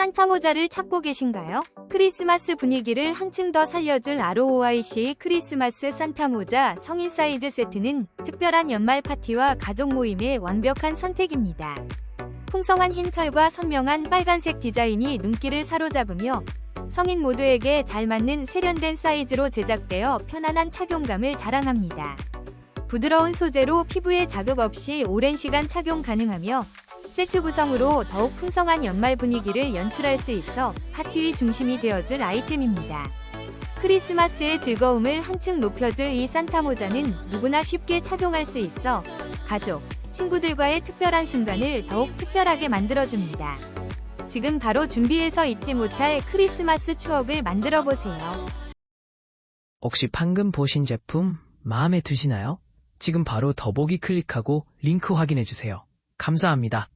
산타 모자를 찾고 계신가요? 크리스마스 분위기를 한층 더 살려줄 ROIC 크리스마스 산타 모자 성인 사이즈 세트는 특별한 연말 파티와 가족 모임의 완벽한 선택입니다. 풍성한 흰 털과 선명한 빨간색 디자인이 눈길을 사로잡으며 성인 모두에게 잘 맞는 세련된 사이즈로 제작되어 편안한 착용감을 자랑합니다. 부드러운 소재로 피부에 자극 없이 오랜 시간 착용 가능하며 세트 구성으로 더욱 풍성한 연말 분위기를 연출할 수 있어 파티의 중심이 되어줄 아이템입니다. 크리스마스의 즐거움을 한층 높여줄 이 산타 모자는 누구나 쉽게 착용할 수 있어 가족, 친구들과의 특별한 순간을 더욱 특별하게 만들어줍니다. 지금 바로 준비해서 잊지 못할 크리스마스 추억을 만들어 보세요. 혹시 방금 보신 제품 마음에 드시나요? 지금 바로 더보기 클릭하고 링크 확인해 주세요. 감사합니다.